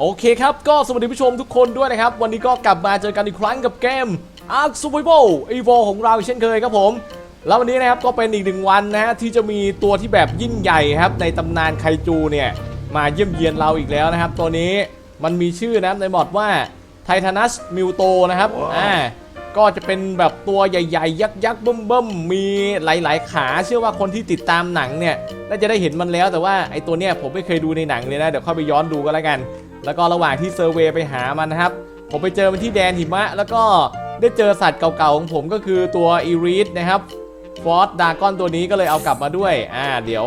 โอเคครับ ก็สวัสดีผู้ชมทุกคนด้วยนะครับ วันนี้ก็กลับมาเจอกันอีกครั้งกับเกม Ark Survival Evo ของเราเช่นเคยครับผม แล้ววันนี้นะครับก็เป็นอีกหนึ่งวันนะฮะที่จะมีตัวที่แบบยิ่งใหญ่ครับ ในตำนานไคจูเนี่ย มาเยี่ยมเยียนเราอีกแล้วนะครับ ตัวนี้มันมีชื่อนะครับในบอร์ดว่าไททานัสมิวโตนะครับอ่าก็จะเป็นแบบตัวใหญ่ๆยักษ์ยักษ์ๆเบิ่มๆ มีหลายๆ ขาเชื่อว่าคนที่ติดตามหนังเนี่ยน่าจะได้เห็นมันแล้วแต่ว่าไอตัวเนี้ยผมไม่เคยดูในหนังเลยนะ เดี๋ยวเข้าไปย้อนดูก็แล้วกัน แล้วก็ระหว่างที่เซอร์เวย์ไปหามันนะครับ ผมไปเจอมันที่แดนหิมะ แล้วก็ได้เจอสัตว์เก่าๆของผมก็คือตัวอีรีสนะครับฟอสดากอนตัวนี้ก็เลยเอากลับมาด้วย อ่า เดี๋ยว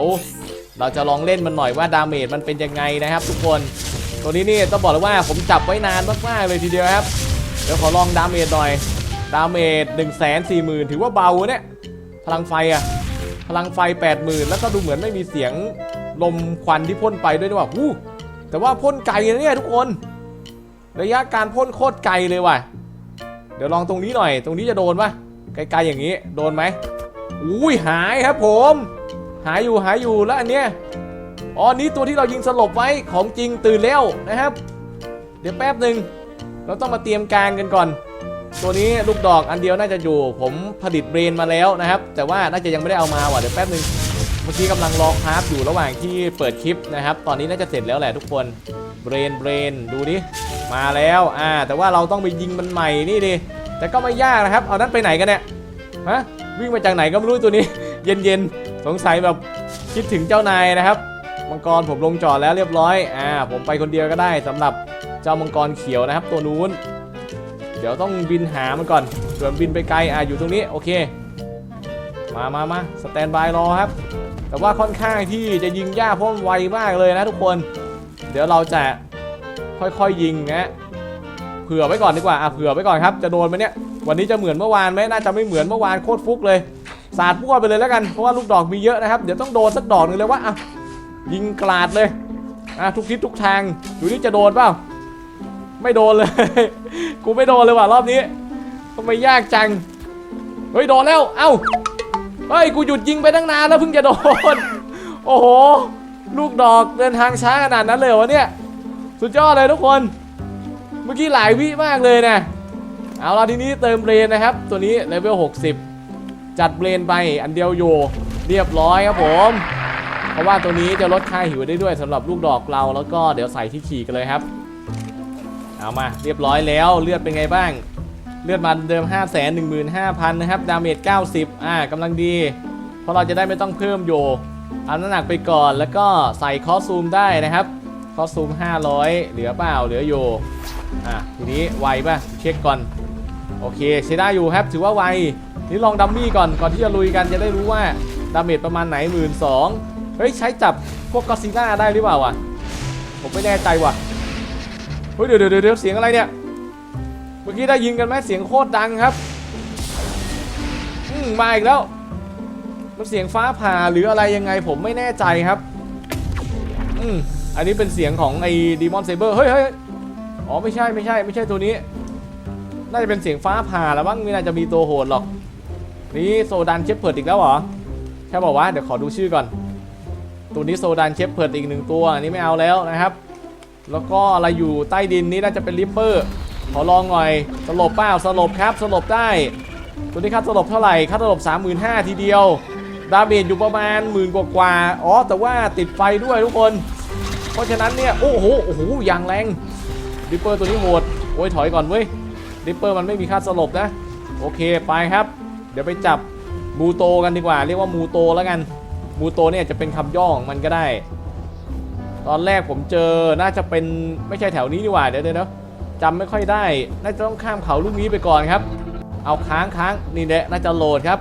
เราจะลองเล่นมันหน่อยว่าดาเมจมันเป็นยังไงนะครับ ทุกคน ตัวนี้นี่ต้องบอกเลยว่าผมจับไว้นานมากๆเลยทีเดียวครับ เดี๋ยวขอลองดาเมจหน่อย ดาเมจ1 4 0 0 0 0 ถือว่าเบาเนี่ย พลังไฟอะพลังไฟ 80,000 แล้วก็ดูเหมือนไม่มีเสียงลมควันที่พ่นไปด้วยด้วยว่าหู แต่ว่าพ่นไกลนะเนี่ยทุกคน ระยะการพ่นโคตรไกลเลยว่ะ เดี๋ยวลองตรงนี้หน่อย ตรงนี้จะโดนปะไกลๆอย่างนี้ โดนไหมอุ้ยหายครับผม หายอยู่หายอยู่แล้วอันเนี้ยอ๋ออันนี้ตัวที่เรายิงสลบไว้ของจริงตื่นแล้วนะครับ เดี๋ยวแป๊บหนึ่งเราต้องมาเตรียมการกันก่อน ตัวนี้ลูกดอกอันเดียวน่าจะอยู่ ผมผลิตเบรนมาแล้วนะครับ แต่ว่าน่าจะยังไม่ได้เอามาว่ะเดี๋ยวแป๊บหนึ่ง มื่อกี้กำลังรอคราฟอยู่ระหว่างที่เปิดคลิปนะครับ ตอนนี้น่าจะเสร็จแล้วแหละทุกคนเบรนเบรนดูดิ มาแล้วอ่าแต่ว่าเราต้องไปยิงมันใหม่นี่ดิแต่ก็ไม่ยากนะครับ เอานั้นไปไหนกันเนี่ยฮะวิ่งมาจากไหนก็ไม่รู้ตัวนี้ เย็นๆสงสัยแบบคิดถึงเจ้านายนะครับมังกรผมลงจอดแล้วเรียบร้อยอ่าผมไปคนเดียวก็ได้สำหรับเจ้ามังกรเขียวนะครับ ตัวนู้น เดี๋ยวต้องบินหามันก่อนส่วนบินไปไกลอ่าอยู่ตรงนี้โอเค มามามาสแตนบายรอครับ แต่ว่าค่อนข้างที่จะยิงยากเพราะมันไวมากเลยนะทุกคน เดี๋ยวเราจะค่อยๆยิงนะเผื่อไว้ก่อนดีกว่าอะเผื่อไว้ก่อนครับจะโดนไหมเนี่ยวันนี้จะเหมือนเมื่อวานไหมน่าจะไม่เหมือนเมื่อวานโคตรฟุกเลยสาดพั่วไปเลยแล้วกันเพราะว่าลูกดอกมีเยอะนะครับเดี๋ยวต้องโดนสักดอกหนึ่งเลยว่าอะยิงกราดเลยอะทุกทิศทุกทางดูนี่จะโดนเปล่าไม่โดนเลย กูไม่โดนเลยว่ะรอบนี้ทำไมยากจัง เฮ้ยโดนแล้ว เอ้า เฮ้ย กูหยุดยิงไปตั้งนานแล้วเพิ่งจะโดน โอ้โห ลูกดอกเดินทางช้าขนาดนั้นเลยเหรอวะเนี่ย สุดยอดเลยทุกคน เมื่อกี้หลายวิมากเลยนะ เอาละทีนี้เติมเบรนนะครับ ตัวนี้เลเวล 60 จัดเบรนไปอันเดียวอยู่เรียบร้อยครับผม เพราะว่าตัวนี้จะลดค่าหิวได้ด้วยสำหรับลูกดอกเราแล้วก็เดี๋ยวใส่ที่ขี่กันเลยครับ เอามาเรียบร้อยแล้วเลือดเป็นไงบ้าง เลือดมาเดิม 5 1 5 0 0 0 นะครับ ดาเมจ 90 อ่ากำลังดี เพราะเราจะได้ไม่ต้องเพิ่มโยเอาน้ำหนักไปก่อนแล้วก็ใส่คอสซูมได้นะครับ คอสซูม 500 เหลือเปล่า เหลืออยู่อะทีนี้ไวป่ะ เช็คก่อน โอเคใช้ได้อยู่ครับ ถือว่าไว นี่ลองดัมมี่ก่อนก่อนที่จะลุยกันจะได้รู้ว่าดาเมจประมาณไหนหมื่นสองเฮ้ย ใช้จับพวกกอซิล่าได้หรือเปล่าวะผมไม่แน่ใจว่ะเฮ้ยเดี๋ยวเดี๋ยวเดี๋ยวเสียงอะไรเนี่ย มื่อกี้ได้ยินกันไหมเสียงโคตรดังครับอืมมาอีกแล้ว มันเสียงฟ้าผ่าหรืออะไรยังไงผมไม่แน่ใจครับอืมอันนี้เป็นเสียงของไอ้ดีมอนเซเบอร์เฮ้ยเฮ้ยอ๋อไม่ใช่ไม่ใช่ ไม่ใช่ตัวนี้ น่าจะเป็นเสียงฟ้าผ่าแล้วมั้งไม่น่าจะมีตัวโหดหรอก นี่โซดันเชฟเพิร์ดอีกแล้วเหรอใช่บอกว่าเดี๋ยวขอดูชื่อก่อน ตัวนี้โซดันเชฟเพิร์ดอีกหนึ่งตัวอันนี้ไม่เอาแล้วนะครับ แล้วก็อะไรอยู่ใต้ดินนี้น่าจะเป็นริปเปอร์ ขอลองหน่อยสลบเปล่าสลบครับสลบได้ ตัวนี้ค่าสลบเท่าไหร่ค่าสลบ 35,000 ทีเดียว ดาเมจอยู่ประมาณหมื่นกว่าๆอ๋อ แต่ว่าติดไฟด้วยทุกคน เพราะฉะนั้นเนี่ย โอ้โหโอ้โหอย่างแรงริปเปอร์ตัวนี้โหดโอ้ยถอยก่อนเว้ยริปเปอร์มันไม่มีค่าสลบนะ โอเคไปครับ เดี๋ยวไปจับมูโตกันดีกว่า เรียกว่ามูโตแล้วกันมูโตเนี่ยจะเป็นคำย่อของมันก็ได้ ตอนแรกผมเจอน่าจะเป็นไม่ใช่แถวนี้ดีกว่าเดี๋ยวเดี๋ยวเดี๋ยว จำไม่ค่อยได้ น่าจะต้องข้ามเขาลูกนี้ไปก่อนครับ เอาค้างค้างนี่แหละน่าจะโหลดครับ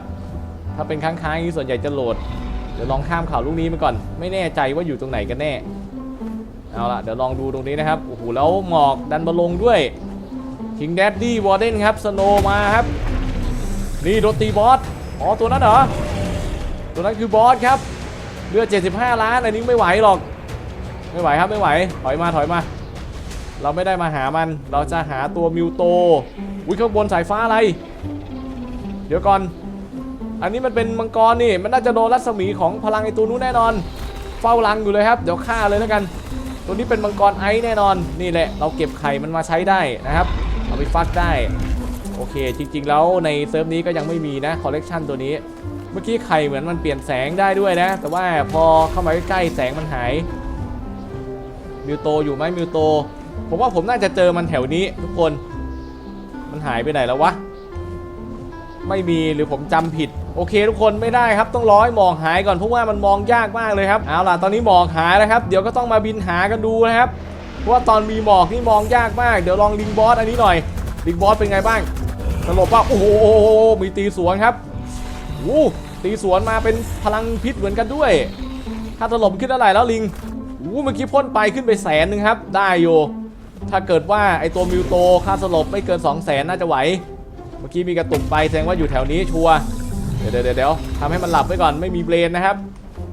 ถ้าเป็นค้างค้างนี้ส่วนใหญ่จะโหลด เดี๋ยวลองข้ามเขาลูกนี้ไปก่อน ไม่แน่ใจว่าอยู่ตรงไหนกันแน่ เอาละเดี๋ยวลองดูตรงนี้นะครับ โอ้โหแล้วหมอกดันมาลงด้วยคิงแดดดี้วอร์เดนครับสโนมาครับ นี่โดตีบอส อ๋อตัวนั้นเหรอ ตัวนั้นคือบอสครับ เลือด 75 ล้าน อันนี้ไม่ไหวหรอก ไม่ไหวครับไม่ไหว ถอยมาถอยมา เราไม่ได้มาหามัน เราจะหาตัวมิวโตอุ้ยข้างบนสายฟ้าอะไร เดี๋ยวก่อน อันนี้มันเป็นมังกรนี่ มันน่าจะโดนรัศมีของพลังไอตัวนู้นแน่นอน เฝ้ารังอยู่เลยครับ เดี๋ยวฆ่าเลยแล้วกัน ตัวนี้เป็นมังกรไอแน่นอน นี่แหละ เราเก็บไข่มันมาใช้ได้นะครับ เอาไปฟักได้ โอเค จริง ๆ แล้วในเซิร์ฟนี้ก็ยังไม่มีนะ คอลเลกชันตัวนี้ เมื่อกี้ไข่เหมือนมันเปลี่ยนแสงได้ด้วยนะ แต่ว่าพอเข้ามาใกล้ๆแสงมันหาย มิวโตอยู่ไหมมิวโต ผมว่าผมน่าจะเจอมันแถวนี้ ทุกคน มันหายไปไหนแล้ววะ ไม่มีหรือผมจำผิด โอเค ทุกคนไม่ได้ครับต้องร้อให้หมอกหายก่อนเพราะว่ามันมองยากมากเลยครับเอาล่ะตอนนี้หมอกหายแล้วครับ เดี๋ยวก็ต้องมาบินหากันดูนะครับเพราะว่าตอนมีหมอกนี่มองยากมาก เดี๋ยวลองลิงบอสอันนี้หน่อยลิงบอสเป็นไงบ้างสลบป่ะโอ้โหมีตีสวนครับโอ้ตีสวนมาเป็นพลังพิษเหมือนกันด้วย ถ้าสลบขึ้นเท่าไหร่แล้วลิงโอ้เมื่อกี้พ่นไปขึ้นไปแสนหนึ่งครับ ได้อยู่ ถ้าเกิดว่าไอตัวมิวโตค่าสลบไม่เกิน 2 0 0แสนน่าจะไหว เมื่อกี้มีกระตุกไปแสดงว่าอยู่แถวนี้ชัวร์เดี๋ยวเดี๋ยวเดี๋ยวทำให้มันหลับไว้ก่อนไม่มีเบรนนะครับ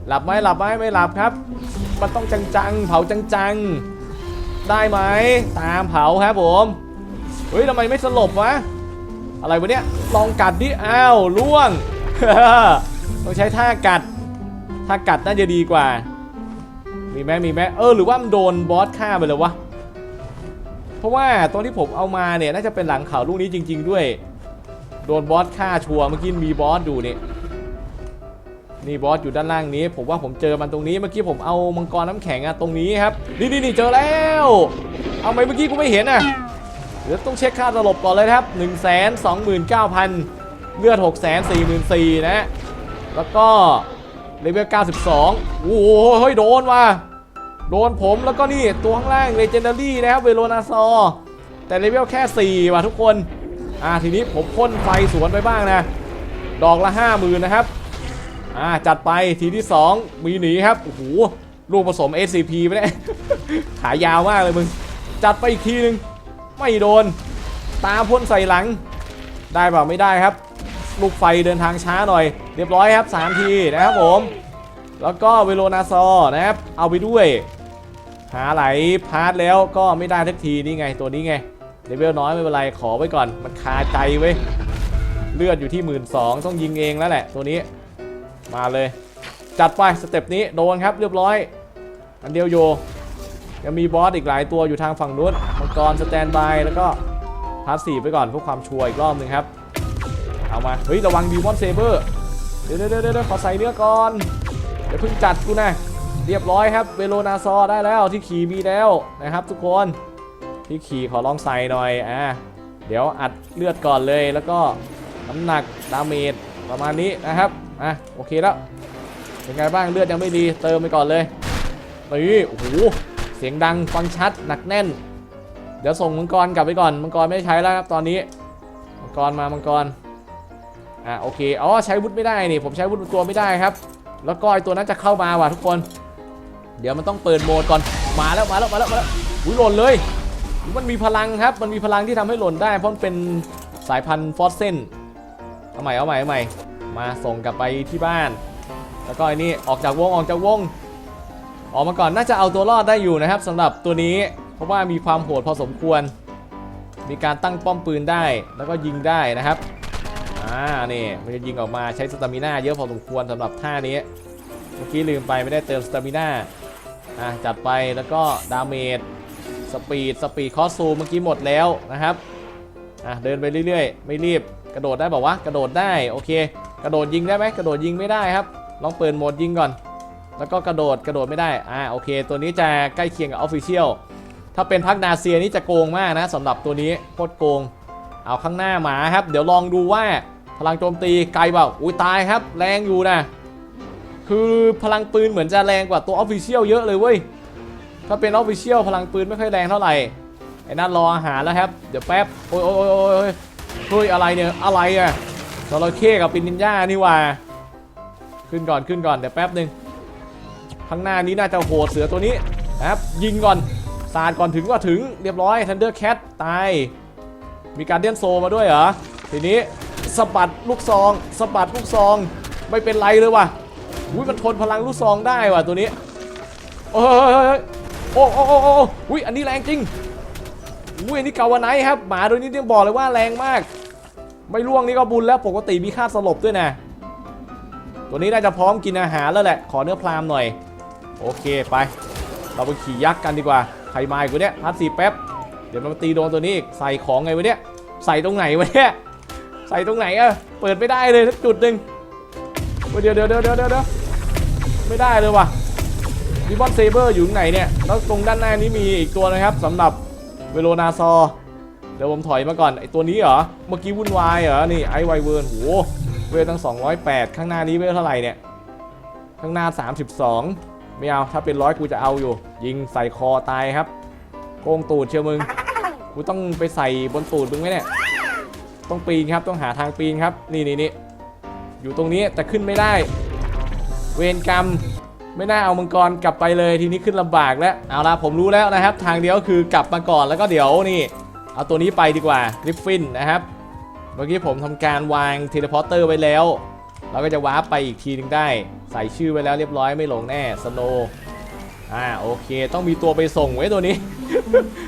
หลับไหมหลับไหมไม่หลับครับ มันต้องจังๆ เผาจังๆ ได้ไหมตามเผาครับผมเฮ้ยทำไมไม่สลบวะอะไรวะเนี่ยลองกัดดิอ้าวล่วงต้องใช้ท่ากัดท่ากัดน่าจะดีกว่า มีไหมมีไหมเออหรือว่ามันโดนบอสฆ่าไปเลยวะ เพราะว่าตัวที่ผมเอามาเนี่ยน่าจะเป็นหลังเขาลูกนี้จริง ๆ ด้วย โดนบอสฆ่าชัวร์เมื่อกี้มีบอสอยู่นี่นี่บอสอยู่ด้านล่างนี้ ผมว่าผมเจอมันตรงนี้เมื่อกี้ผมเอามังกรน้ำแข็งอะตรงนี้ครับนี่นี่นี่เจอแล้ว เอาไหมเมื่อกี้กูไม่เห็นอะเดี๋ยวต้องเช็คค่าสลบก่อนเลยครับ 1 2 9 0 0 0 เลือด 6 4 4 0 0 0นะ แล้วก็เลเวล92 โอ้โหเฮ้ยโดนว่ะ โดนผมแล้วก็นี่ตัวข้างล่างเลเจนดารี่นะครับเวโรนาซอแต่เลเวลแค่ 4 ว่ะทุกคน อ่าทีนี้ผมพ่นไฟสวนไปบ้างนะ ดอกละ 5 0,000นะครับ อ่าจัดไปทีที่ 2 มีหนีครับ โอ้โหลูกผสม SCP ไปเนี่ยขายาวมากเลยมึง จัดไปอีกทีนึง ไม่โดน ตาพ่นใส่หลัง ได้เปล่าไม่ได้ครับ ลูกไฟเดินทางช้าหน่อย เรียบร้อยครับ 3 ทีนะครับผม แล้วก็เวโรนาซอนะครับ เอาไปด้วย หาไหลพาร์ทแล้วก็ไม่ได้ทักทีนี่ไงตัวนี้ไงเลเวลน้อยไม่เป็นไรขอไว้ก่อน มันคาใจเว้เลือดอยู่ที่หมื่นสองต้องยิงเองแล้วแหละตัวนี้ มาเลย จัดไปสเต็ปนี้โดนครับเรียบร้อย อันเดียวโยยังมีบอสอีกหลายตัวอยู่ทางฝั่งนู้นมังกรสแตนบายแล้วก็พาสซีฟไปก่อนเพื่อความชัวร์อีกรอบหนึ่งครับ เอามา เฮ้ย ระวังดีมอนเซเบอร์ เดี๋ยวเดี๋ยวเดี๋ยวขอใส่เนื้อก่อน เดี๋ยวเพิ่งจัดกูนะ เรียบร้อยครับ เวโรนาซอได้แล้วที่ขี่มีแล้วนะครับทุกคนที่ขี่ขอลองใส่หน่อยอะเดี๋ยวอัดเลือดก่อนเลยแล้วก็น้ำหนักดาเมจประมาณนี้นะครับอะโอเคแล้วเป็นไงบ้างเลือดยังไม่ดีเติมไปก่อนเลยนี่โอ้โหเสียงดังฟังชัดหนักแน่น เดี๋ยวส่งมังกรกลับไปก่อนมังกรไม่ใช้แล้วครับตอนนี้มังกรมามังกรอะโอเคอ๋อใช้วุธไม่ได้นี่ผมใช้วุธตัวไม่ได้ครับ แล้วก็ไอตัวนั้นจะเข้ามาว่ะทุกคน เดี๋ยวมันต้องเปิดโหมดก่อน มาแล้วมาแล้วมาแล้วมาแล้วอุ้ยหล่นเลย มันมีพลังครับ มันมีพลังที่ทำให้หล่นได้ เพราะมันเป็นสายพันธุ์ฟอสเซนเอาใหม่เอาใหม่เอาใหม่ มาส่งกลับไปที่บ้าน แล้วก็ไอ้นี่ออกจากวงออกจากวง ออกมาก่อนน่าจะเอาตัวรอดได้อยู่นะครับสำหรับตัวนี้ เพราะว่ามีความโหดพอสมควร มีการตั้งป้อมปืนได้ แล้วก็ยิงได้นะครับ อ่านี่มันจะยิงออกมาใช้สตามิน่าเยอะพอสมควรสำหรับท่านี้ เมื่อกี้ลืมไปไม่ได้เติมสตามิน่าอะจัดไปแล้วก็ดาเมจสปีดสปีดคอสซูมเมื่อกี้หมดแล้วนะครับอะเดินไปเรื่อยๆ ไม่รีบกระโดดได้บอกว่ากระโดดได้โอเค กระโดดยิงได้ไหมกระโดดยิงไม่ได้ครับ ลองเปิดโหมดยิงก่อน แล้วก็กระโดดกระโดดไม่ได้อ่าโอเค ตัวนี้จะใกล้เคียงกับออฟฟิเชียลถ้าเป็นพักนาเซียนี่จะโกงมากนะสำหรับตัวนี้โคตรโกง เอาข้างหน้าหมาครับ เดี๋ยวลองดูว่า พลังโจมตีไกลเปล่าอุ้ยตายครับ แรงอยู่นะ คือพลังปืนเหมือนจะแรงกว่าตัวออฟฟิเชียลเยอะเลยเว้ย ถ้าเป็นออฟฟิเชียลพลังปืนไม่ค่อยแรงเท่าไหร่ ไอ้นั่นรออาหารแล้วครับ เดี๋ยวแป๊บ โอ้ยโอ้ยโอ้ยโอ้ยโอ้ยเฮ้ยอะไรเนี่ย อะไรอะจระเข้กับปินนินจานี่ว่า ขึ้นก่อนขึ้นก่อนเดี๋ยวแป๊บหนึ่งข้างหน้านี้น่าจะโหดเสือตัวนี้นะครับยิงก่อนสาดก่อนถึงก็ถึงเรียบร้อยทันเดอร์แคทตายมีการเดียนโซมาด้วยเหรอทีนี้ สะบัดลูกซองสะบัดลูกซอง ไม่เป็นไรเลยว่ะอุ้ยมันทนพลังลูกซองได้ว่ะตัวนี้โอ้ยโอ้โอ้โอ้โอ้อุ้ยอันนี้แรงจริงอุ้ยอันนี้เกาวไนท์ครับหมาตัวนี้ต้องบอกเลยว่าแรงมาก ไม่ล่วงนี่ก็บุญแล้วปกติมีค่าสลบด้วยนะ ตัวนี้น่าจะพร้อมกินอาหารแล้วแหละ ขอเนื้อพรามหน่อย โอเคไป เราไปขี่ยักษ์กันดีกว่าใครมาอีกวะเนี่ยพาร์ทสี่แป๊บเดี๋ยวมันมาตีโดนตัวนี้อีกใส่ของไงวะเนี่ยใส่ตรงไหนวะเนี่ย ส่ตรงไหนอะเปิดไม่ได้เลยสักจุดหนึ่งเดี๋ยวเดี๋ยวเดี๋ยวเดี๋ยวเดี๋ยวไม่ได้เลยว่ะดิบอนเซเบอร์อยู่ไหนเนี่ย แล้วตรงด้านหน้านี้มีอีกตัวนะครับสำหรับเวโรนาซอเดี๋ยวผมถอยมาก่อนไอตัวนี้เหรอ เมื่อกี้วุ่นวายเหรอ นี่ไอไวเวิร์นโหเวลตั้ง 208 ข้างหน้านี้เวลเท่าไหร่เนี่ย ข้างหน้า 32 ไม่เอา ถ้าเป็นร้อยกูจะเอาอยู่ ยิงใส่คอตายครับ โกงตูดเชียวมึง กูต้องไปใส่บนตูดมึงไหมเนี่ย ต้องปีนครับต้องหาทางปีนครับ นี่นี่นี่อยู่ตรงนี้แต่ขึ้นไม่ได้ เวรกรรมไม่น่าเอามังกรกลับไปเลยทีนี้ขึ้นลำบากแล้วเอาละผมรู้แล้วนะครับ ทางเดียวคือกลับมาก่อนแล้วก็เดี๋ยวนี่ เอาตัวนี้ไปดีกว่ากริฟฟินนะครับ เมื่อกี้ผมทำการวางเทเลพอร์เตอร์ไว้แล้ว เราก็จะวาร์ปไปอีกทีหนึงได้ ใส่ชื่อไว้แล้วเรียบร้อยไม่หลงแน่สโน อ่าโอเค ต้องมีตัวไปส่งไว้ตัวนี้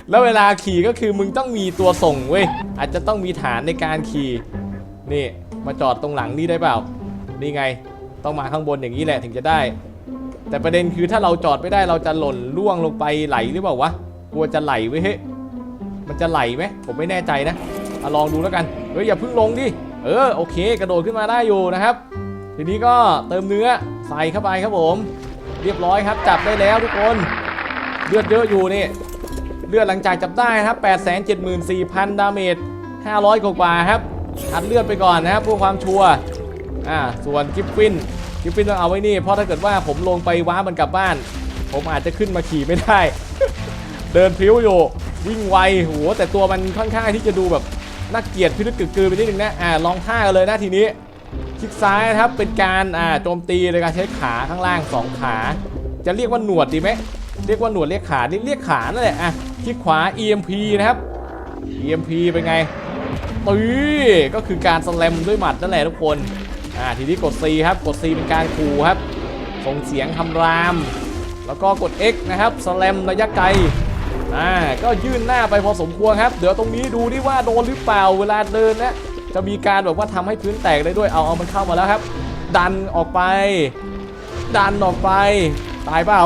แล้วเวลาขี่ก็คือมึงต้องมีตัวส่งเว้ยอาจจะต้องมีฐานในการขี่นี่มาจอดตรงหลังนี่ได้เปล่านี่ไงต้องมาข้างบนอย่างนี้แหละถึงจะได้ แต่ประเด็นคือถ้าเราจอดไม่ได้เราจะหล่นล่วงลงไปไหลหรือเปล่าวะกลัวจะไหลไว้ยเฮ้ยมันจะไหลไหมผมไม่แน่ใจนะอลองดูแล้วกันเฮ้ยอย่าเพิ่งลงดิเออโอเค กระโดดขึ้นมาได้อยู่นะครับ ทีนี้ก็เติมเนื้อใส่เข้าไปครับผม เรียบร้อยครับ จับได้แล้วทุกคนเลือดเยอะอยู่นี่เลือดหลังจากจับได้ครับ 874,000 ดาเมจ 500กว่าครับอัดเลือดไปก่อนนะครับเพื่อความชัวร์อ่าส่วนกิฟฟินกิฟฟินต้องเอาไว้นี่เพราะถ้าเกิดว่าผมลงไปว้ามันกลับบ้าน ผมอาจจะขึ้นมาขี่ไม่ได้ เดินพลิ้วอยู่วิ่งไวโหแต่ตัวมันค่อนข้างที่จะดูแบบน่าเกลียดพิลึกกึกกือไปนิดนึงนะอ่าลองท่ากันเลยนะทีนี้ คลิกซ้ายนะครับเป็นการอ่าโจมตีโดยการใช้ขาข้างล่าง 2 ขา จะเรียกว่าหนวดดีไหมเรียกว่าหนวดเรียกขานี่เรียกขานั่นแหละอะคลิกขวา EMP นะครับ EMP เป็นไงตีก็คือการสแลมด้วยหมัดนั่นแหละทุกคนอ่าทีนี้กด C ครับกด C เป็นการขู่ครับ ส่งเสียงคำราม แล้วก็กด X นะครับสแลมระยะไกลอ่าก็ยื่นหน้าไปพอสมควรครับ เดี๋ยวตรงนี้ดูดิว่าโดนหรือเปล่าเวลาเดินนะ จะมีการแบบว่าทำให้พื้นแตกได้ด้วยเอาเอามันเข้ามาแล้วครับ ดันออกไป ดันออกไป ตายเปล่า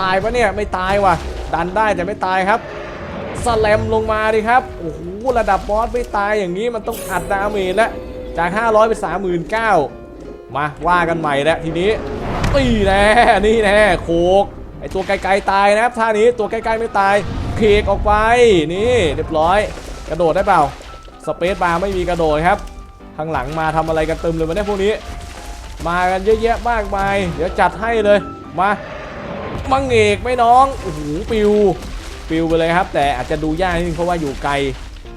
ตายปะเนี่ยไม่ตายว่ะ ดันได้แต่ไม่ตายครับสแลมลงมาดิครับโอ้โหระดับบอสไม่ตายอย่างนี้มันต้องอัดดาเมจแล้วจาก 500เป็น39,000มาว่ากันใหม่แล้วทีนี้นี่แน่นี่แน่โคกไอตัวไกลๆตายนะครับท่านี้ตัวใกล้ๆไม่ตายเคกออกไปนี่เรียบร้อย กระโดดได้เปล่า สเปซบาร์ไม่มีกระโดดครับข้างหลังมาทำอะไรกันเต็มเลยวันนี้พวกนี้ มากันเยอะแยะมากมาย เดี๋ยวจัดให้เลยมามังเอกไหม่น้องโอ้โหปิวปิวไปเลยครับ แต่อาจจะดูยากนิดนึงเพราะว่าอยู่ไกล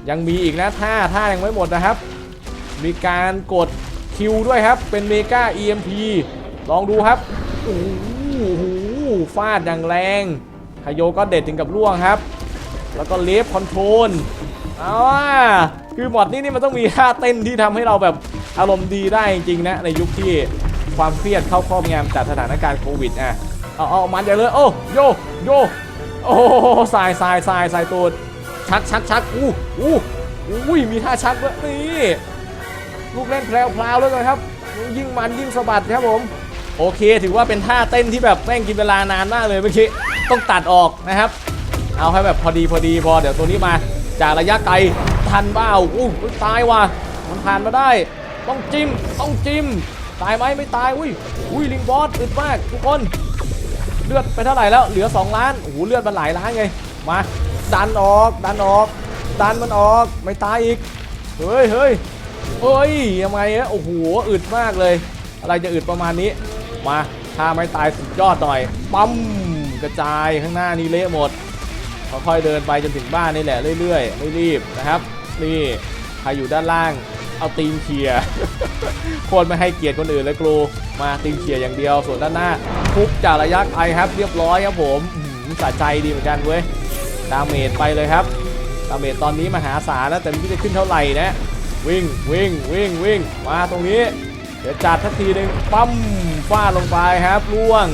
ยังมีอีกนะท่าท่ายังไม่หมดนะครับ มีการกดคิวด้วยครับ เป็นเมกา EMP ลองดูครับโอ้โหฟาดอย่างแรงฮายโยก็เด็ดถึงกับร่วงครับ แล้วก็เลฟคอนโทรลเอาว่า คือหมอดนี้นี่มันต้องมีท่าเต้นที่ทำให้เราแบบอารมณ์ดีได้จริงๆนะในยุคที่ความเครียดเข้าครอบงำจากสถานการณ์โควิดอะเอาเอามันอย่าเลยโอ้โยโยโอ้สายสายสายสายตูดชักชักชักอู้อู้อุ้ยมีท่าชักด้วยนี่ลูกเล่นแพรวๆเลยครับ ยิ่งมันยิ่งสะบัดครับผมโอเค ถือว่าเป็นท่าเต้นที่แบบแม่งกินเวลานานมากเลยเมื่อกี้ต้องตัดออกนะครับ เอาให้แบบพอดีพอดีพอเดี๋ยวตัวนี้มาจากระยะไกล ทันเบ้าอู้ยตายว่ะมันผ่านมาได้ ต้องจิ้มต้องจิ้มตายไหมไม่ตายอุ้ยอุ้ยลิงบอสอึดมากทุกคน เลือดไปเท่าไหร่แล้วเหลือ 2 ล้านโอ้โหเลือดมันหลายล้านไงมาดันออกดันออก ดันมันออกไม่ตายอีกเฮ้ยเฮ้ยเอ้ยยังไงอะโอ้โหอึดมากเลย อะไรจะอึดประมาณนี้ มาถ้าไม่ตายสุดยอดหน่อยปั๊มกระจายข้างหน้านี่เละหมดค่อยๆเดินไปจนถึงบ้านนี่แหละเรื่อยๆไม่รีบนะครับ นี่ใครอยู่ด้านล่าง เอาตีนเคียร์โคตรไม่ให้เกียรติคนอื่นเลยครูมาตีนเคียร์อย่างเดียว ส่วนด้านหน้าทุบจากระยะไกลครับ เรียบร้อยครับผมสะใจดีเหมือนกันเว้ยดาเมจไปเลยครับดาเมจตอนนี้มหาศาลแล้วแต่ไม่รู้จะขึ้นเท่าไหร่นะ วิ่งวิ่งวิ่งวิ่งมาตรงนี้ เดี๋ยวจัดทักทีหนึ่งปั๊มฟาดลงไปครับล่วง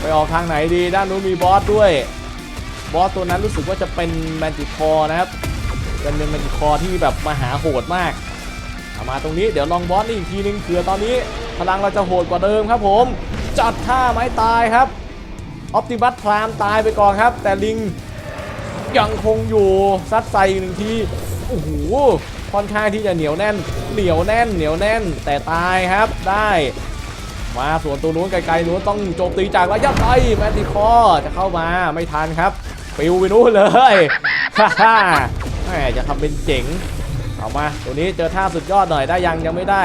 ไปออกทางไหนดีด้านนู้นมีบอสด้วย บอสตัวนั้นรู้สึกว่าจะเป็นแมนติคอร์นะครับ เป็นแมนคอที่แบบมหาโหดมากามาตรงนี้เดี๋ยวลองบอสนี่อีกทีนึงเผื่อตอนนี้ พลังเราจะโหดกว่าเดิมครับผม จัดท่าไม้ตายครับออปติมัสพรามตายไปก่อนครับ แต่ลิงยังคงอยู่ซัดใส่อีกหนึ่งทีโอ้โหค่อนข้างที่จะเหนียวแน่น เหนียวแน่น เหนียวแน่น แต่ตายครับได้ มาส่วนตัวนู้นไกลๆนู้นต้องโจมตีจากระยะไกลแมนติคอจะเข้ามาไม่ทันครับปิวไปนู้นเลยฮ่า มจะทำเป็นเจ๋งเอามาตัวนี้เจอท่าสุดยอดหน่อยได้ยังยังไม่ได้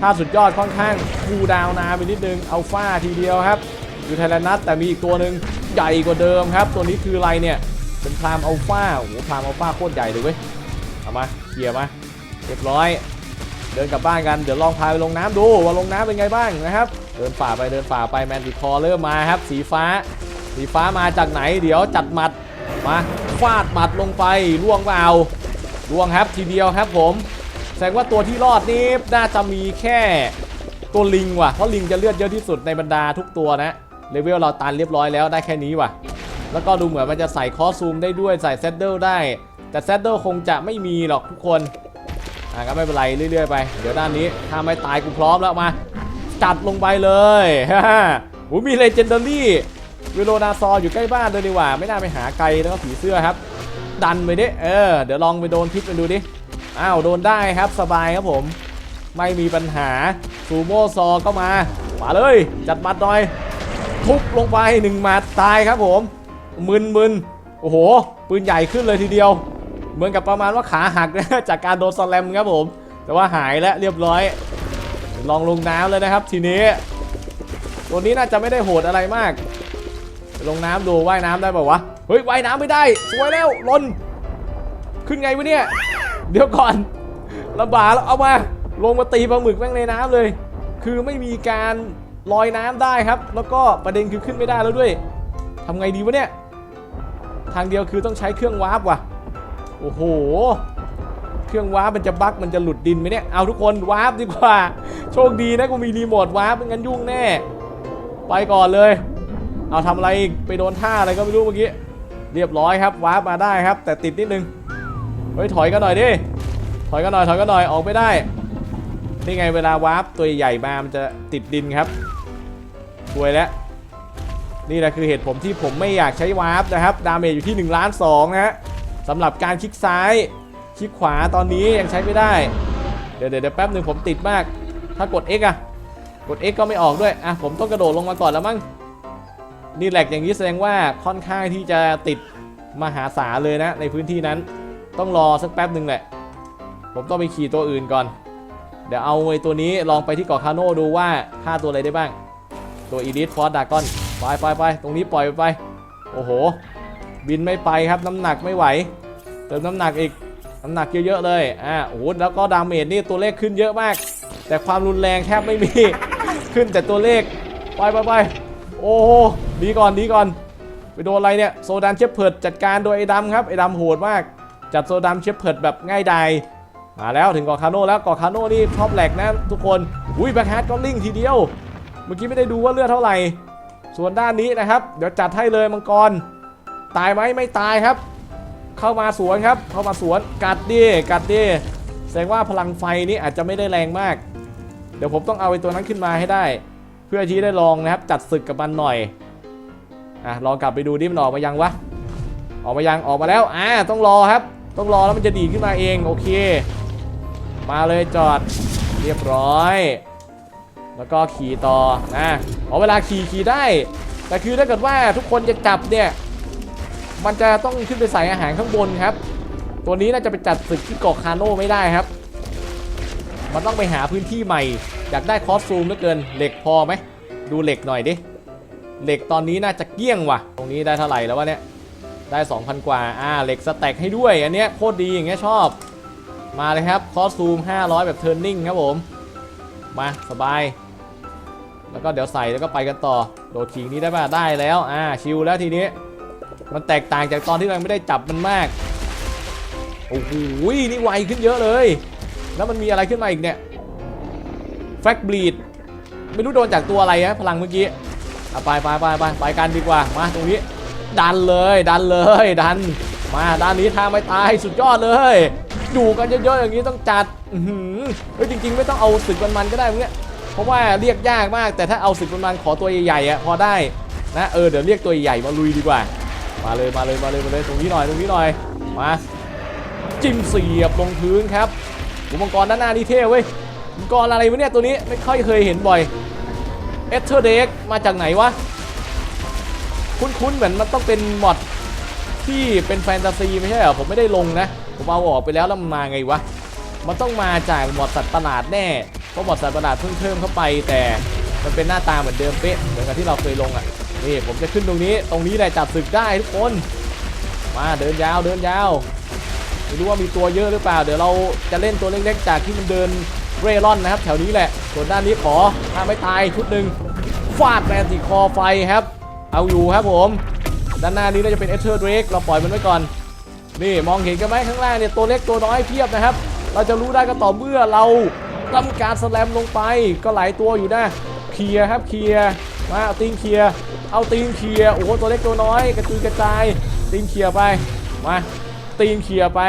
ท่าสุดยอดค่อนข้างคูดาวนานไปนิดนึงเอาฟ้าทีเดียวครับอยู่ไทยแลนด์นัทแต่มีอีกตัวหนึ่งใหญ่กว่าเดิมครับ ตัวนี้คืออะไรเนี่ยเป็นพรามอัลฟาโอ้โหพรามอัลฟาโคตรใหญ่เลยเว้ยเอามาเคลียร์มาเรียบร้อย เดินกลับบ้านกันเดี๋ยวลองพาไปลงน้ำดูว่าลงน้ำเป็นไงบ้างนะครับ เดินฝ่าไปเดินฝ่าไปแมนติคอเริ่มมาครับ สีฟ้า สีฟ้ามาจากไหนเดี๋ยวจัดหมัดมาาดหมัดลงไปล่วงเปล่าล่วงครับทีเดียวครับผมแสดงว่าตัวที่รอดนี้น่าจะมีแค่ตัวลิงว่ะเพราะลิงจะเลือดเยอะที่สุดในบรรดาทุกตัวนะเลเวลเราตันเรียบร้อยแล้วได้แค่นี้ว่ะ แล้วก็ดูเหมือนมันจะใส่คอซูมได้ด้วยใส่แซดเดิลได้ แต่แซดเดิลคงจะไม่มีหรอกทุกคนอะก็ไม่เป็นไรเรื่อยๆไป เดี๋ยวด้านนี้ถ้าไม่ตายกูพร้อมแล้วมาจัดลงไปเลยฮ่าฮ่าโอ้มีเลเจนดารี่ วิโรนาซออยู่ใกล้บ้านเลยดีกว่า ไม่น่าไปหาไกลแล้วก็ผีเสื้อครับ ดันไปดิเออเดี๋ยวลองไปโดนพิษมันดูดิอ้าวโดนได้ครับสบายครับผม ไม่มีปัญหาซูโม่ซอก็มามาเลย จัดมัดหน่อย ทุบลงไปหนึ่งมัดตายครับผมมึนมึนโอ้โห ปืนใหญ่ขึ้นเลยทีเดียว เหมือนกับประมาณว่าขาหักนะจากการโดนสแลมครับผม แต่ว่าหายแล้วเรียบร้อย ลองลงน้ำเลยนะครับทีนี้ ตัวนี้น่าจะไม่ได้โหดอะไรมาก ลงน้ำดูว่ายน้ำได้เปล่าวะ เฮ้ยว่ายน้ำไม่ได้ สวยแล้วลน ขึ้นไงวะเนี่ย เดี๋ยวก่อนลำบากแล้วเอามา ลงมาตีปลาหมึกแม่งในน้ำเลย คือไม่มีการลอยน้ำได้ครับ แล้วก็ประเด็นคือขึ้นไม่ได้แล้วด้วยทำไงดีวะเนี่ย ทางเดียวคือต้องใช้เครื่องวาร์ปว่ะ โอ้โห เครื่องวาร์ปมันจะบั๊กมันจะหลุดดินไหมเนี่ย เอาทุกคนวาร์ปดีกว่า โชคดีนะกูมีรีโมทวาร์ปไม่งั้นยุ่งแน่ ไปก่อนเลย เอาทำอะไรไปโดนท่าอะไรก็ไม่รู้เมื่อกี้ เรียบร้อยครับวาร์ปมาได้ครับ แต่ติดนิดนึง เฮ้ยถอยกันหน่อยดิ ถอยกันหน่อยถอยกันหน่อยออกไม่ได้ นี่ไงเวลาวาร์ปตัวใหญ่มา มันจะติดดินครับสวยแล้ว นี่แหละคือเหตุผลที่ผมไม่อยากใช้วาร์ปนะครับ ดาเมจอยู่ที่1ล้าน2นะฮะสำหรับการคลิกซ้ายคลิกขวาตอนนี้ยังใช้ไม่ได้ เดี๋ยวเดี๋ยวเดี๋ยวแป๊บหนึ่งผมติดมาก ถ้ากด X อะกด X ก็ไม่ออกด้วย อะ ผมต้องกระโดดลงมาก่อนแล้วมั้ง นี่แหลกอย่างนี้แสดงว่าค่อนข้างที่จะติดมหาศาลเลยนะ ในพื้นที่นั้นต้องรอสักแป๊บหนึ่งแหละ ผมต้องไปขี่ตัวอื่นก่อน เดี๋ยวเอาไอ้ตัวนี้ลองไปที่เกาะคาโน่ดูว่าฆ่าตัวอะไรได้บ้าง ตัวอีลิทฟอร์ดากอนไปไปไปตรงนี้ปล่อยไป โอ้โห บินไม่ไปครับน้ำหนักไม่ไหว เติมน้ำหนักอีกน้ำหนักเยอะๆเลยอ่าโอ้โหแล้วก็ดาเมจนี่ตัวเลขขึ้นเยอะมาก แต่ความรุนแรงแทบไม่มี ขึ้นแต่ตัวเลขไปไปไป โอ้โหดีก่อนดีก่อน ไปโดนอะไรเนี่ยโซดันเชฟเพิร์ดจัดการโดยไอ้ดำครับไอ้ดำโหดมาก จัดโซดันเชฟเพิร์ดแบบง่ายดายมาแล้วถึงเกาะคาโน่แล้วเกาะคาโน่นี่ชอบแหลกนะทุกคนอุ้ยแบ็คฮาร์ดก็ลิงทีเดียว เมื่อกี้ไม่ได้ดูว่าเลือดเท่าไหร่ ส่วนด้านนี้นะครับ เดี๋ยวจัดให้เลยมังกร ตายไหมไม่ตายครับ เข้ามาสวนครับ เข้ามาสวนกัดดิกัดดิแสดงว่าพลังไฟนี้อาจจะไม่ได้แรงมาก เดี๋ยวผมต้องเอาไอ้ตัวนั้นขึ้นมาให้ได้ เพื่อที่ได้ลองนะครับจัดศึกกับมันหน่อยอะลองกลับไปดูดิมันออกมายังวะออกมายังออกมาแล้วอ่าต้องรอครับ ต้องรอแล้วมันจะดีขึ้นมาเองโอเค มาเลยจอดเรียบร้อย แล้วก็ขี่ต่อนะเอาเวลาขี่ขี่ได้ แต่คือถ้าเกิดว่าทุกคนจะจับเนี่ยมันจะต้องขึ้นไปใส่อาหารข้างบนครับ ตัวนี้น่าจะไปจัดศึกที่เกาะคาโน่ไม่ได้ครับ มันต้องไปหาพื้นที่ใหม่ อยากได้คอสซูมเหลือเกิน เหล็กพอไหม ดูเหล็กหน่อยดิ เหล็กตอนนี้น่าจะเกี้ยงว่ะ ตรงนี้ได้เท่าไหร่แล้ววะเนี่ย ได้ 2,000 กว่า อ่า เหล็กสแต็กให้ด้วย อันเนี้ยโคตรดีอย่างเงี้ยชอบ มาเลยครับ คอสซูม 500 แบบเทิร์นนิ่งครับผม มาสบาย แล้วก็เดี๋ยวใส่แล้วก็ไปกันต่อ โดดขิงนี้ได้ป่ะ ได้แล้ว อ่า ชิลแล้วทีนี้ มันแตกต่างจากตอนที่เราไม่ได้จับมันมาก โอ้โห นี่ไวขึ้นเยอะเลย แล้วมันมีอะไรขึ้นมาอีกเนี่ยแฟกบลีดไม่รู้โดนจากตัวอะไรนะพลังเมื่อกี้ไปไปไปไปไปกันดีกว่ามาตรงนี้ ดันเลยดันเลยดัน มาด้านนี้ทางไม่ตายสุดยอดเลยดูกันเยอะๆอย่างนี้ต้องจัดหือเฮ้ยจริง ๆ ไม่ต้องเอาศึกมันๆก็ได้มึงเนี่ยเพราะว่าเรียกยากมากแต่ถ้าเอาศึกมันๆขอตัวใหญ่ๆอะพอได้นะเออเดี๋ยวเรียกตัวใหญ่มาลุยดีกว่า มาเลยมาเลยมาเลยมาเลยตรงนี้หน่อยตรงนี้หน่อยมาจิ้มเสียบลงพื้นครับ อุปกรด้านหน้านี่เท่เว้ยอุปกรอะไรวะเนี่ยตัวนี้ไม่ค่อยเคยเห็นบ่อยเอเทอร์เด็กมาจากไหนวะ คุ้นๆเหมือนมันต้องเป็นมอดที่เป็นแฟนตาซีไม่ใช่เหรอผมไม่ได้ลงนะ ผมเอาออกไปแล้วแล้วมันมาไงวะ มันต้องมาจากมอดสัตว์ประหลาดแน่เพราะมอดสัตว์ประหลาดเพิ่งเพิ่มเข้าไป แต่มันเป็นหน้าตาเหมือนเดิมเป๊ะเหมือนกับที่เราเคยลงอะนี่ผมจะขึ้นตรงนี้ตรงนี้แหละจับศึกได้ทุกคน มาเดินยาวเดินยาว ไม่รู้ว่ามีตัวเยอะหรือเปล่า เดี๋ยวเราจะเล่นตัวเล็กๆ จากที่มันเดินเร่ร่อนนะครับ แถวนี้แหละ ส่วนด้านนี้ขอถ้าไม่ตายชุดหนึ่งฟาดแมนติคอไฟครับ เอาอยู่ครับผม ด้านหน้านี้น่าจะเป็นเอเธอร์เดรกเราปล่อยมันไว้ก่อน นี่มองเห็นกันไหมข้างล่างเนี่ยตัวเล็กตัวน้อยเพียบนะครับ เราจะรู้ได้ก็ต่อเมื่อเราทำการสแลมลงไปก็หลายตัวอยู่นะเคลียร์ครับเคลียร์มาเอาตีนเคลียร์เอาตีนเคลียร์โอ้โหตัวเล็กตัวน้อย กระจุยกระจายตีนเคลียร์ไปมา ตีนเคลียร์ไป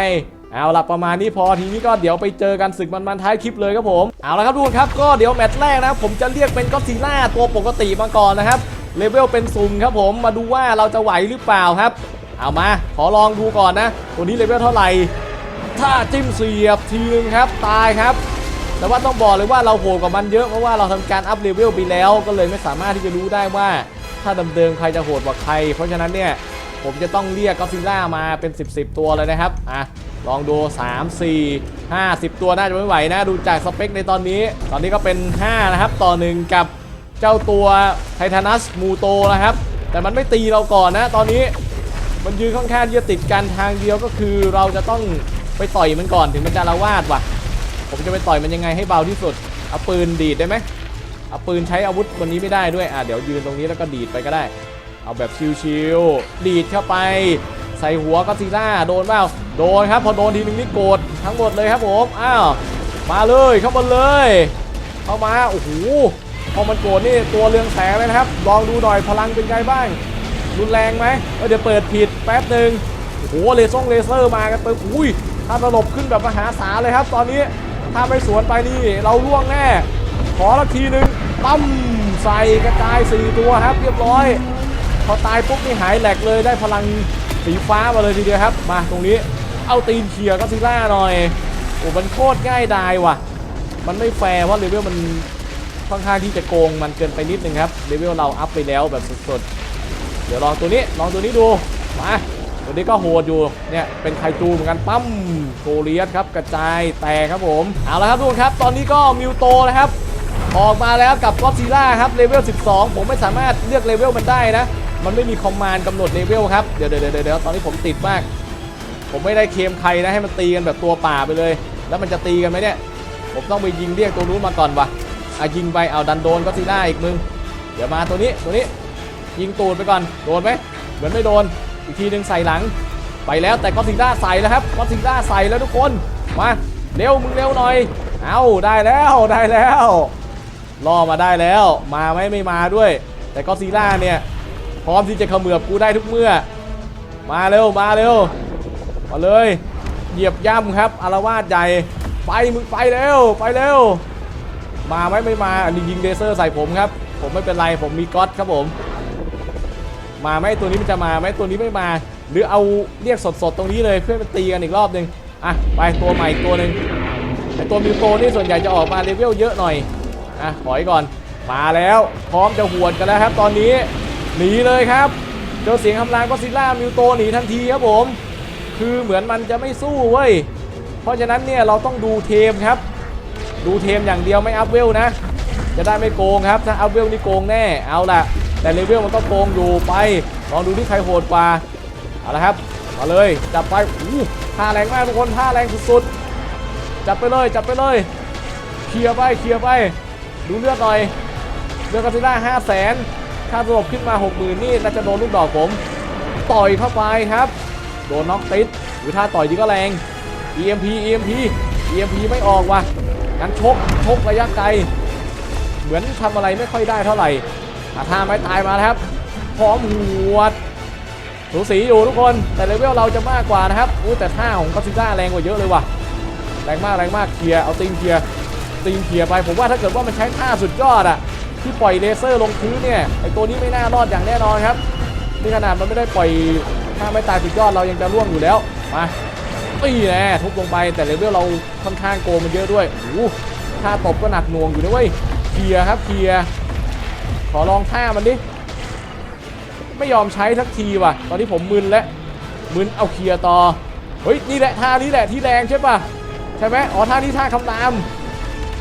เอาละประมาณนี้พอทีนี้ก็เดี๋ยวไปเจอกันศึกมันๆท้ายคลิปเลยครับผมเอาละครับทุกคนครับก็เดี๋ยวแมตช์แรกนะผมจะเรียกเป็นก็อดซีล่าตัวปกติมาก่อนนะครับเลเวลเป็นซุ่มครับผมมาดูว่าเราจะไหวหรือเปล่าครับ เอามาขอลองดูก่อนนะ ตัวนี้เลเวลเท่าไหร่ ถ้าจิ้มเสียบทีนึงครับตายครับ แต่ว่าต้องบอกเลยว่าเราโหดกว่ามันเยอะเพราะว่าเราทำการอัพเลเวลไปแล้ว ก็เลยไม่สามารถที่จะรู้ได้ว่า ถ้าดำเดิมใครจะโหดกว่าใคร เพราะฉะนั้นเนี่ย ผมจะต้องเรียกก็อดซิลล่ามาเป็น 10 10 ตัวเลยนะครับอะลองดู 3 4 50 ตัวน่าจะไม่ไหวนะ ดูจากสเปคในตอนนี้ ตอนนี้ก็เป็น 5 นะครับ ต่อหนึ่งกับเจ้าตัวไททานัสมูโตนะครับ แต่มันไม่ตีเราก่อนนะ ตอนนี้มันยืนค่อนข้างจะติดกันทางเดียวก็คือเราจะต้องไปต่อยมันก่อนถึงมันจะละวาดว่ะ ผมจะไปต่อยมันยังไงให้เบาที่สุด เอาปืนดีดได้ไหมเอาปืนใช้อาวุธวันนี้ไม่ได้ด้วยอะเดี๋ยวยืนตรงนี้แล้วก็ดีดไปก็ได้ เอาแบบชิวๆดีดเข้าไปใส่หัวก็ซิลล่าโดนเปล่าโดนครับพอโดนทีนึงนี่โกรธทั้งหมดเลยครับผมอ้าวมาเลยเข้ามาเลย เข้ามาโอ้โหพอมันโกรธนี่ตัวเรืองแสงเลยนะครับ ลองดูหน่อยพลังเป็นไงบ้างรุนแรงไหมเดี๋ยวเปิดผิดแป๊บหนึ่งโอ้โหเลเซอร์เลเซอร์มากันเติมอุ้ยถ้าตลบขึ้นแบบมหาศาลเลยครับ ตอนนี้ถ้าไม่สวนไปนี่เราล่วงแน่ขอละทีหนึ่งตั้มใส่กระจาย4ตัวครับเรียบร้อย พอตายปุ๊บนี่หายแหลกเลยได้พลังสีฟ้ามาเลยทีเดียวครับ มาตรงนี้เอาตีนเขี่ยก็ซิล่าหน่อยโอ้มันโคตรง่ายดายว่ะ มันไม่แฟร์ว่าเลเวลมันค่อนข้างที่จะโกงมันเกินไปนิดนึงครับเลเวลเราอัพไปแล้วแบบสุดๆ เดี๋ยวลองตัวนี้ลองตัวนี้ดูมาตัวนี้ก็โหดอยู่เนี่ยเป็นไคจูเหมือนกันปั้มโกเลียสครับกระจายแตกครับผมเอาละครับทุกคนครับ ตอนนี้ก็มิวโตนะครับออกมาแล้วกับก็อดซิลล่าครับเลเวล 12 ผมไม่สามารถเลือกเลเวลมันได้นะ มันไม่มีคอมมานด์กำหนดเลเวลครับ เดี๋ยวเดี๋ยวเดี๋ยวตอนนี้ผมติดมาก ผมไม่ได้เคมใครนะให้มันตีกันแบบตัวป่าไปเลย แล้วมันจะตีกันไหมเนี่ย ผมต้องไปยิงเรียกตัวนู้นมาก่อนวะอะยิงไปเอาดันโดนก็ซิลล่าอีกมึง เดี๋ยวมาตัวนี้ตัวนี้ ยิงตูดไปก่อน โดนไหมเหมือนไม่โดน อีกทีหนึ่งใส่หลัง ไปแล้วแต่ก็ซิล่าใส่แล้วครับก็ซิล่าใส่แล้วทุกคน มาเร็วมึงเร็วหน่อย เอาได้แล้วได้แล้วล่อมาได้แล้ว มาไหมไม่มาด้วย แต่ก็ซิลล่าเนี่ย พร้อมที่จะเขมือบกูได้ทุกเมื่อ มาเร็วมาเร็วมาเลยเหยียบย่ำครับอารวาสใหญ่ไปมึงไปเร็วไปเร็วมาไหมไม่มาอันนี้ยิงเลเซอร์ใส่ผมครับ ผมไม่เป็นไรผมมีก๊อตครับผม มาไหมตัวนี้มันจะมาไหมตัวนี้ไม่มา หรือเอาเรียกสดๆตรงนี้เลยเพื่อมันตีกันอีกรอบหนึ่งอะไปตัวใหม่ตัวหนึ่งไอตัวมิวโตนี่ส่วนใหญ่จะออกมาเลเวลเยอะหน่อยอะถอยก่อนมาแล้วพร้อมจะหวดกันแล้วครับตอนนี้ หนีเลยครับเจอเสียงคำรามก็ซิล่ามิวโตหนีทันทีครับผม คือเหมือนมันจะไม่สู้เว้ย เพราะฉะนั้นเนี่ยเราต้องดูเทมครับ ดูเทมอย่างเดียวไม่อัพเวลนะ จะได้ไม่โกงครับ ถ้าอัพเวลนี่โกงแน่ เอาล่ะ แต่เลเวลมันก็โกงอยู่ไป ลองดูที่ใครโหดกว่า เอาละครับ มาเลย จับไปอู้ท่าแรงมากทุกคนท่าแรงสุดๆ จับไปเลย จับไปเลย เคลียร์ไป เคลียร์ไป ดูเลือดหน่อย เลือดกาซิล่าห้าแสน ค่าสลบขึ้นมา 6 0,000 นี่น่าจะโดนลูกดอกผม ต่อยเข้าไปครับ โดนน็อกติดหรือท่าต่อยดีก็แรง EMP EMP EMP ไม่ออกว่ะงั้นชกชกระยะไกล เหมือนทำอะไรไม่ค่อยได้เท่าไหร่อาท่าไม้ตายมาครับ พร้อมหัวดสูสีอยู่ทุกคน แต่เลเวลเราจะมากกว่านะครับอู้แต่ท่าของก็ซิล่าแรงกว่าเยอะเลยว่ะ แรงมากแรงมากเคลียร์เอาตีนเคลียร์ตีนเคลียร์ไป ผมว่าถ้าเกิดว่ามันใช้ท่าสุดยอดอะ ที่ปล่อยเลเซอร์ลงพื้นเนี่ยไอตัวนี้ไม่น่ารอดอย่างแน่นอนครับนี่ขนาดมันไม่ได้ปล่อยถ้าไม่ตายสุดยอดเรายังจะร่วงอยู่แล้วมาตีแน่ทุบลงไปแต่เลเวลเราค่อนข้างโกงมันเยอะด้วยโอ้ท่าตบก็หนักหน่วงอยู่นะเว้ยเคลียครับเคลียขอลองท่ามันดิไม่ยอมใช้สักทีว่ะ ตอนนี้ผมมึนแล้วมึนเอาเคลียต่อเฮ้ยนี่แหละท่านี้แหละที่แรงใช่ปะใช่ไหมอ๋อท่านี้ท่าคำราม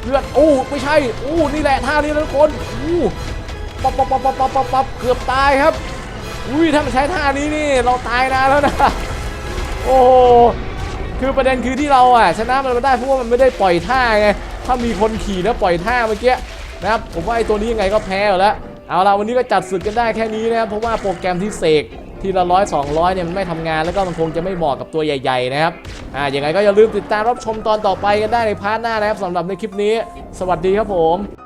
เลือดโอ้ไม่ใช่โอ้นี่แหละท่านี้นะทุกคนอู้ปับปับปับปับปับปับปับเกือบตายครับอุ้ยถ้ามันใช้ท่านี้นี่เราตายนานแล้วนะโอ้คือประเด็นคือที่เราอะชนะมันมาได้เพราะว่ามันไม่ได้ปล่อยท่าไงถ้ามีคนขี่แล้วปล่อยท่าเมื่อกี้นะครับผมว่าไอ้ตัวนี้ยังไงก็แพ้แล้ว เอาละวันนี้ก็จัดศึกกันได้แค่นี้นะครับเพราะว่าโปรแกรมที่เสกทีละร้อยสองร้อยเนี่ยมันไม่ทำงานแล้วก็มันคงจะไม่เหมาะกับตัวใหญ่ๆนะครับอ่าอย่างไรก็อย่าลืมติดตามรับชมตอนต่อไปกันได้ในพาร์ทหน้านะครับสำหรับในคลิปนี้ สวัสดีครับผม